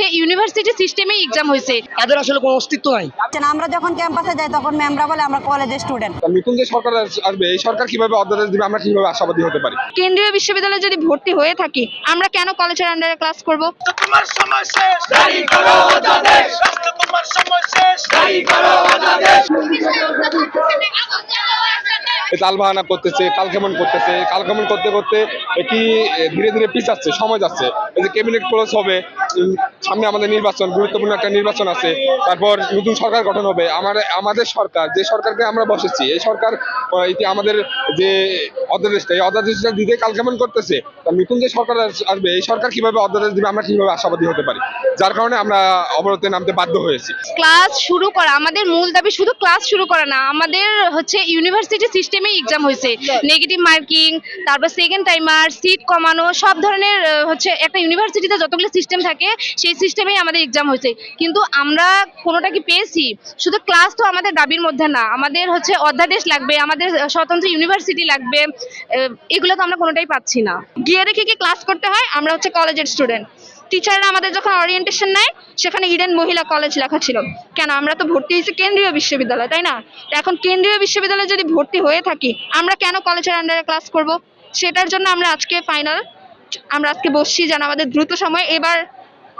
হচ্ছে ইউনিভার্সিটি সিস্টেমেই এক্সাম হয়েছে। তাদের আসলে কোনো অস্তিত্ব নাই। না, আমরা যখন ক্যাম্পাসে যাই তখন ম্যামরা বলে আমরা কলেজের স্টুডেন্ট নতুন যে সরকার আসবে এই সরকার কীভাবে অধ্যাদেশ দিবে আমরা কীভাবে আশাবাদী হতে পারি? কেন্দ্রীয় বিশ্ববিদ্যালয়ে যদি ভর্তি হয়ে থাকি আমরা কেন কলেজের আন্ডারে ক্লাস করব? তোমার সময় শেষ। জারি করো অধ্যাদেশ। তোমার সময় শেষ। জারি করো অধ্যাদেশ তাল বাহানা করতেছে, কাল কেমন করতেছে, কাল কেমন করতে করতে কি ধীরে ধীরে পিছাচ্ছে, সময় যাচ্ছে। এই যে ক্যাবিনেট ক্লোজ হবে সামনে আমাদের নির্বাচন, গুরুত্বপূর্ণ একটা নির্বাচন আছে, তারপর নতুন সরকার গঠন হবে। আমার, আমাদের সরকার, যে সরকারকে আমরা বসেছি, এই সরকার এটি আমাদের যে অধ্যাদেশটা এই অধ্যাদেশটা দিতে কাল কেমন করতেছে, তা নতুন যে সরকার আসবে, এই সরকার কীভাবে অধ্যাদেশ দিবে আমরা কীভাবে আশাবাদী হতে পারি? যার কারণে আমরা অবরোধে নামতে বাধ্য হয়েছি। ক্লাস শুরু করা, আমাদের মূল দাবি শুধু ক্লাস শুরু করা না, আমাদের হচ্ছে ইউনিভার্সিটি সিস্টেমেই এক্সাম হয়েছে। নেগেটিভ মার্কিং তারপর সেকেন্ড টাইমার সিট কমানো সব ধরনের হচ্ছে একটা ইউনিভার্সিটিতে যতগুলো সিস্টেম থাকে সেই সিস্টেমেই আমাদের এক্সাম হয়েছে। কিন্তু আমরা কোনোটা কি পেয়েছি? শুধু ক্লাস তো আমাদের দাবির মধ্যে না আমাদের হচ্ছে অধ্যাদেশ লাগবে আমাদের স্বতন্ত্র ইউনিভার্সিটি লাগবে এগুলো তো আমরা কোনোটাই পাচ্ছি না। গিয়ে রেখে কি ক্লাস করতে হয় আমরা হচ্ছে কলেজের স্টুডেন্ট টিচাররা আমাদের যখন অরিয়েন্টেশন নেয়, সেখানে ইডেন মহিলা কলেজ লেখা ছিল। কেন? আমরা তো ভর্তি হয়েছি কেন্দ্রীয় বিশ্ববিদ্যালয়, তাই না? এখন কেন্দ্রীয় বিশ্ববিদ্যালয়ে যদি ভর্তি হয়ে থাকি, আমরা কেন কলেজের আন্ডারে ক্লাস করব? সেটার জন্য আমরা আজকে ফাইনাল আমরা আজকে বসছি যেন আমাদের দ্রুত সময় এবার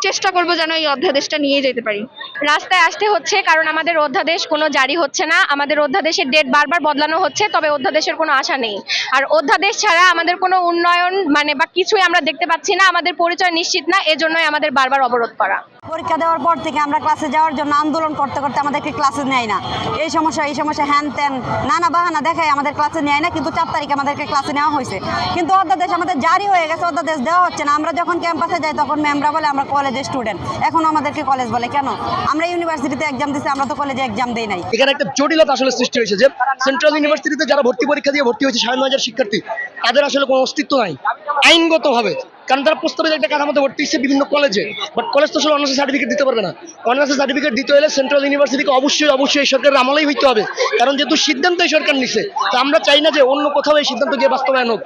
চেষ্টা করব যেন এই অধ্যাদেশটা নিয়ে যেতে পারি। রাস্তায় আসতে হচ্ছে, কারণ আমাদের অধ্যাদেশ কোনো জারি হচ্ছে না। আমাদের অধ্যাদেশের ডেট বারবার বদলানো হচ্ছে, তবে অধ্যাদেশের কোনো আশা নেই। আর অধ্যাদেশ ছাড়া আমাদের কোনো উন্নয়ন মানে বা কিছুই আমরা দেখতে পাচ্ছি না। আমাদের পরিচয় নিশ্চিত না, এজন্যই আমাদের বারবার অবরোধ করা। পরীক্ষা দেওয়ার পর থেকে আমরা ক্লাসে যাওয়ার জন্য আন্দোলন করতে করতে আমাদেরকে ক্লাসে নেয় না। এই সমস্যা এই সমস্যা, হ্যান ত্যান, নানা বাহানা দেখায় আমাদের ক্লাসে নেয় না, কিন্তু চার তারিখে আমাদেরকে ক্লাসে নেওয়া হয়েছে। কিন্তু অধ্যাদেশ আমাদের জারি হয়ে গেছে অধ্যাদেশ দেওয়া হচ্ছে না। আমরা যখন ক্যাম্পাসে যাই, তখন ম্যামরা বলে আমরা কলেজের স্টুডেন্ট এখন আমাদেরকে কলেজ বলে, কেন? আমরা ইউনিভার্সিটিতে এক্সাম দিচ্ছি আমরা তো কলেজে এক্সাম দেই নাই। এখানে একটা জটিলতা আসলে সৃষ্টি হয়েছে যে সেন্ট্রাল ইউনিভার্সিটিতে যারা ভর্তি পরীক্ষা দিয়ে ভর্তি হয়েছে সাড়ে হাজার শিক্ষার্থী, তাদের আসলে কোনো অস্তিত্ব নাই। আইনগতভাবে কারণ তারা প্রস্তাবিত একটা কাঠামোতে ভর্তি হচ্ছে বিভিন্ন কলেজে বাট কলেজ তো আসলে অনার্সের সার্টিফিকেট দিতে পারবে না। অনার্সের সার্টিফিকেট দিতে হলে সেন্ট্রাল ইউনিভার্সিটিকে অবশ্যই অবশ্যই এই সরকারের আমলেই হইতে হবে। কারণ যেহেতু সিদ্ধান্ত এই সরকার নিছে, তো আমরা চাই না যে অন্য কোথাও এই সিদ্ধান্ত গিয়ে বাস্তবায়ন হোক।